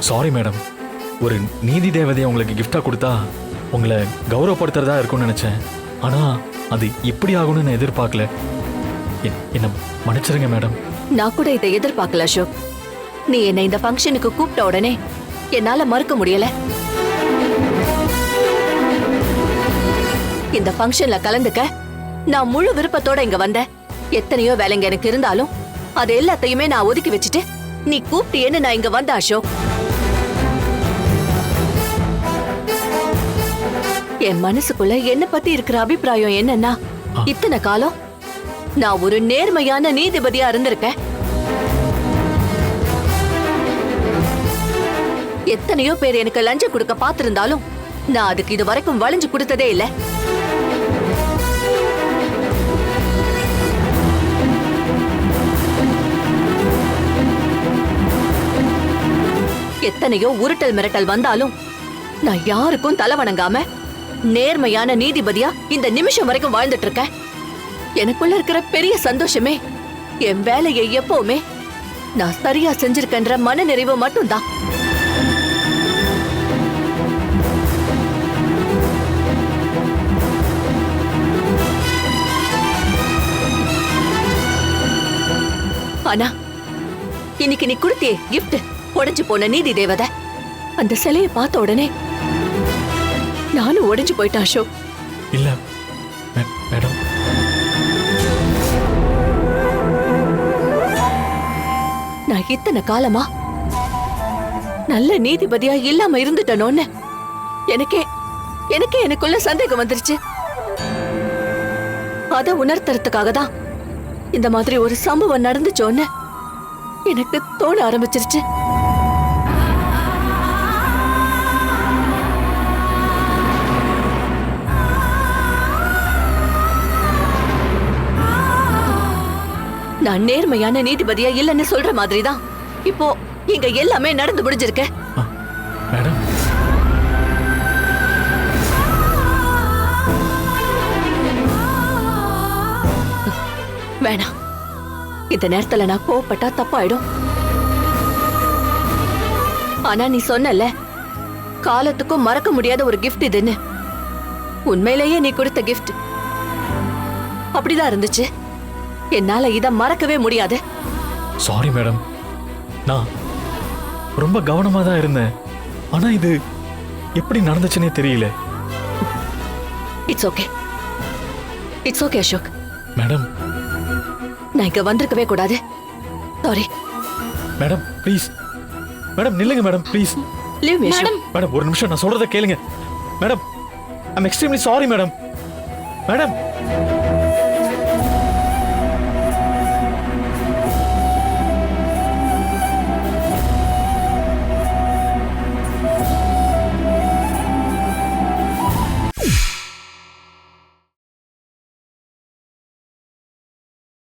Sorry madam ஒரு நீதி தேவதையை உங்களுக்கு கிஃப்டாக கொடுத்தா உங்களை கௌரவப்படுத்துறதா இருக்கும்னு நினச்சேன். ஆனால் அது இப்படி ஆகும்னு நான் எதிர்பார்க்கல. என்- என்ன மன்னிச்சிருங்க மேடம் நான் கூட இதை எதிர்பார்க்கல அசோக். நீ என்னை இந்த ஃபங்க்ஷனுக்கு கூப்பிட்ட உடனே என்னால் மறுக்க முடியல. இந்த ஃபங்க்ஷன்ல கலந்துக்க நான் முழு விருப்பத்தோட இங்க வந்தேன். எத்தனையோ வேலைங்க எனக்கு இருந்தாலும் அது எல்லாத்தையுமே நான் ஒதுக்கி வச்சுட்டு நீ கூப்பிட்டியேன்னு நான் இங்க வந்த அசோக். என் மனசுக்குள்ள என்ன பத்தி இருக்கிற அபிப்பிராயம் என்னன்னா இத்தனை காலம் நான் ஒரு நேர்மையான நீதிபதியா இருந்திருக்கேன். எத்தனையோ பேர் எனக்கு லஞ்சம் கொடுக்க பார்த்திருந்தாலும் நான் அதுக்கு இது வரைக்கும் வளைஞ்சு கொடுத்ததே இல்ல. எத்தனையோ உருட்டல் மிரட்டல் வந்தாலும் நான் யாருக்கும் தலை வணங்காம நேர்மையான நீதிபதியா இந்த நிமிஷம் வரைக்கும் வாழ்ந்துட்டு இருக்கேன் எனக்குள்ள இருக்கிற பெரிய சந்தோஷமே என் வேலையை எப்பவுமே நான் சரியா செஞ்சிருக்கேன்ற மன நிறைவு மட்டும்தான். ஆனா இன்னைக்கு நீ கொடுத்தியே கிஃப்ட் உடைஞ்சு போன நீதி தேவதை. அந்த சிலையை பார்த்த உடனே நானும் உடைஞ்சு போயிட்டேன் அசோக். இல்ல மேடம். நான் இத்தனை காலமா நல்ல நீதிபதியா இல்லாம இருந்துட்டனோன்னு எனக்கே எனக்கே எனக்குள்ள சந்தேகம் வந்துருச்சு. அத உணர்த்துறதுக்காக தான் இந்த மாதிரி ஒரு சம்பவம் நடந்துச்சோன்னு எனக்கு தோண ஆரம்பிச்சிருச்சு. நான் நேர்மையான நீதிபதியா இல்லைன்னு சொல்ற மாதிரி தான் இப்போ இங்க எல்லாமே நடந்து முடிஞ்சிருக்கு. மேடம். வேணாம். இந்த நேரத்துல நான் கோவப்பட்டா தப்பாயிடும். ஆனா நீ சொன்னல காலத்துக்கும் மறக்க முடியாத ஒரு gift இதுன்னு. உண்மையிலேயே நீ கொடுத்த gift. அப்படிதான் இருந்துச்சு. என்னால இத மறக்கவே முடியாது. சாரி மேடம் நான் ரொம்ப கவனமா தான் இருந்தேன். ஆனா இது எப்படி நடந்துச்சுன்னே தெரியல. It's okay it's okay Ashok madam நான் இங்க வந்திருக்கவே கூடாது. சாரி மேடம் ப்ளீஸ் மேடம் நில்லுங்க madam please leave me Ashok madam ஒரு நிமிஷம் நான் சொல்றத கேளுங்க. Madam I'm extremely sorry madam madam